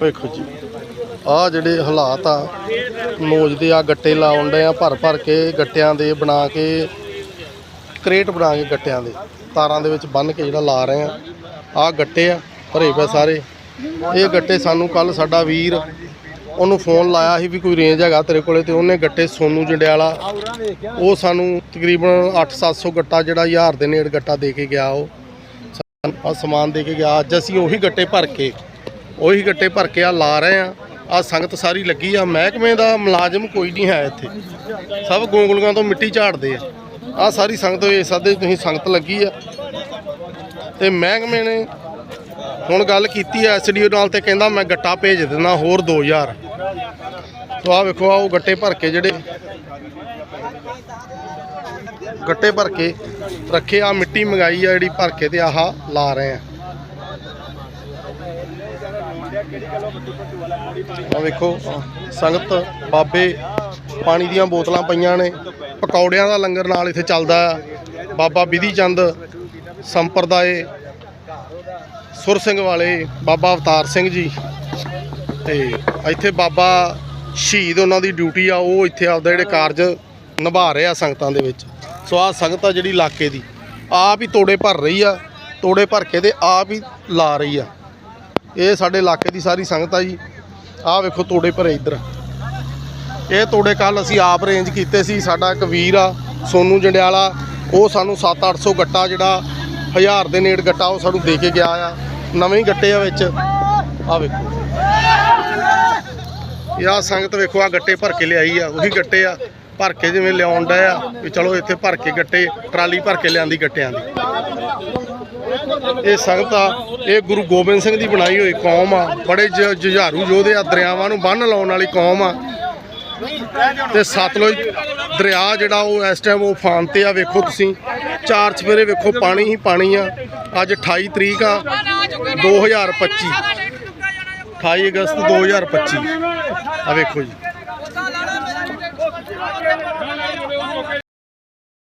ਵੇਖੋ ਜੀ। ਆ ਜਿਹੜੇ ਹਾਲਾਤ ਆ ਨੋਜਦੇ ਆ, ਗੱਟੇ ਲਾਉਣ ਡਏ ਆ, ਭਰ ਭਰ ਕੇ ਗੱਟਿਆਂ ਦੇ ਬਣਾ ਕੇ, ਕ੍ਰੇਟ ਬਣਾ ਕੇ ਗੱਟਿਆਂ ਦੇ, ਤਾਰਾਂ ਦੇ ਵਿੱਚ ਬੰਨ ਕੇ ਜਿਹੜਾ ਲਾ ਰਹੇ ਆ। ਆ ਗੱਟੇ ਆ, ਭਰੇ ਪਏ ਸਾਰੇ। ਇਹ ਗੱਟੇ ਸਾਨੂੰ ਕੱਲ ਸਾਡਾ ਵੀਰ ਉਹਨੂੰ ਫੋਨ ਲਾਇਆ ਸੀ ਵੀ ਕੋਈ ਰੇਂਜ ਹੈਗਾ ਤੇਰੇ ਕੋਲੇ ਤੇ ਉਹਨੇ ਗੱਟੇ ਸੋਨੂ ਜੰਡਿਆਲਾ, ਉਹ ਸਾਨੂੰ ਤਕਰੀਬਨ 8-700 ਗੱਟਾ ਜਿਹੜਾ ਹਜ਼ਾਰ ਦੇ ਨੇੜ ਗੱਟਾ ਦੇ ਕੇ ਗਿਆ ਉਹ। ਆ ਸਮਾਨ ਦੇ ਕੇ ਗਿਆ। ਅੱਜ ਅਸੀਂ ਉਹੀ ਗੱਟੇ ਭਰ ਕੇ ਉਹੀ ਗੱਟੇ ਭਰ ਕੇ ਆ ਲਾ ਰਹੇ ਆ। ਆ ਸੰਗਤ ਸਾਰੀ ਲੱਗੀ ਆ। ਮਹਿਕਮੇ ਦਾ ਮੁਲਾਜ਼ਮ ਕੋਈ ਨਹੀਂ ਹੈ ਇੱਥੇ। ਸਭ ਗੋਂਗਲੂਆਂ ਤੋਂ ਮਿੱਟੀ ਝਾੜਦੇ ਆ। ਆ ਸਾਰੀ ਸੰਗਤ ਇਹ ਸਾਦੇ ਤੁਸੀਂ ਸੰਗਤ ਲੱਗੀ ਆ। ਤੇ ਮਹਿਕਮੇ ਨੇ ਹੁਣ ਗੱਲ ਕੀਤੀ ਐ ਐਸਡੀਓ ਨਾਲ ਤੇ ਕਹਿੰਦਾ ਮੈਂ ਗੱਟਾ ਭੇਜ ਦਿੰਦਾ ਹੋਰ 2000 ਸੋ ਆ ਵੇਖੋ ਆ ਉਹ ਗੱਟੇ ਭਰ ਕੇ ਜਿਹੜੇ ਗੱਟੇ ਭਰ ਕੇ ਰੱਖੇ ਆ ਮਿੱਟੀ ਮੰਗਾਈ ਆ ਜਿਹੜੀ ਭਰ ਕੇ ਤੇ ਆਹ ਲਾ ਰਹੇ ਆ। ਆ ਵੇਖੋ, ਸੰਗਤ ਬਾਬੇ ਪਾਣੀ ਦੀਆਂ ਬੋਤਲਾਂ ਪਈਆਂ ਨੇ, ਪਕੌੜਿਆਂ ਦਾ ਲੰਗਰ ਨਾਲ ਇੱਥੇ ਚੱਲਦਾ ਆ। ਬਾਬਾ ਵਿਧੀ ਚੰਦ ਸੰਪਰਦਾਏ ਸੁਰ ਸਿੰਘ ਵਾਲੇ ਬਾਬਾ ਅਵਤਾਰ ਸਿੰਘ ਜੀ। ਤੇ ਇੱਥੇ ਬਾਬਾ ਸ਼ਹੀਦ ਉਹਨਾਂ ਦੀ ਡਿਊਟੀ ਆ, ਉਹ ਇੱਥੇ ਆਪਦਾ ਜਿਹੜੇ ਕਾਰਜ ਨਿਭਾ ਰਹੇ ਆ ਸੰਗਤਾਂ ਦੇ ਵਿੱਚ। ਸੋ ਆ ਸੰਗਤ ਆ ਜਿਹੜੀ ਇਲਾਕੇ ਦੀ, ਆਪ ਹੀ ਤੋੜੇ ਭਰ ਰਹੀ ਆ। ਤੋੜੇ ਭਰ ਕੇ ਤੇ ਆਪ ਹੀ ਲਾ ਰਹੀ ਆ। ਇਹ ਸਾਡੇ ਇਲਾਕੇ ਦੀ ਸਾਰੀ ਸੰਗਤ ਆ ਜੀ। ਆਹ ਵੇਖੋ ਤੋੜੇ ਭਰੇ ਇੱਧਰ। ਇਹ ਤੋੜੇ ਕੱਲ ਅਸੀਂ ਆਪ ਰੇਂਜ ਕੀਤੇ ਸੀ। ਸਾਡਾ ਇੱਕ ਵੀਰ ਆ, ਸੋਨੂ ਜੰਡਿਆਲਾ। ਉਹ ਸਾਨੂੰ 7-800 ਗੱਟਾ ਜਿਹੜਾ ਹਜ਼ਾਰ ਦੇ ਨੇੜ ਗੱਟਾ ਉਹ ਸਾਨੂੰ ਦੇ ਕੇ ਗਿਆ ਆ। ਨਵੇਂ ਗੱਟੇ ਆ ਵਿੱਚ। ਆ ਵੇਖੋ। ਇਹ ਆਹ ਸੰਗਤ ਵੇਖੋ ਆ ਗੱਟੇ ਭਰ ਕੇ ਲਿਆਈ ਆ। ਉਹੀ ਗੱਟੇ ਆ। ਭਰ ਕੇ ਜਿਵੇਂ ਲਿਆਉਣ ਡਏ ਆ ਵੀ ਚਲੋ ਇੱਥੇ ਭਰ ਕੇ ਗੱਟੇ, ਟਰਾਲੀ ਭਰ ਕੇ ਲਿਆਂਦੀ ਗੱਟਿਆਂ ਦੀ। ਇਹ ਸੰਗਤ ਆ, ਇਹ ਗੁਰੂ ਗੋਬਿੰਦ ਸਿੰਘ ਦੀ ਬਣਾਈ ਹੋਈ ਕੌਮ ਆ। ਬੜੇ ਜ- ਜੁਝਾਰੂ ਯੋਧੇ ਆ, ਦਰਿਆਵਾਂ ਨੂੰ ਬੰਨ ਲਾਉਣ ਵਾਲੀ ਕੌਮ ਆ। ਤੇ ਸਤਲੁਜ ਦਰਿਆ ਜਿਹੜਾ ਉਹ ਇਸ ਟਾਈਮ ਉਹ ਫਾਨ ਤੇ ਆ, ਵੇਖੋ ਤੁਸੀਂ। ਚਾਰ ਚਫੇਰੇ ਵੇਖੋ, ਪਾਣੀ ਹੀ ਪਾਣੀ ਆ। ਅੱਜ 28 ਤਰੀਕ ਆ 2025 28 ਅਗਸਤ 2025 ਆ ਵੇਖੋ ਜੀ।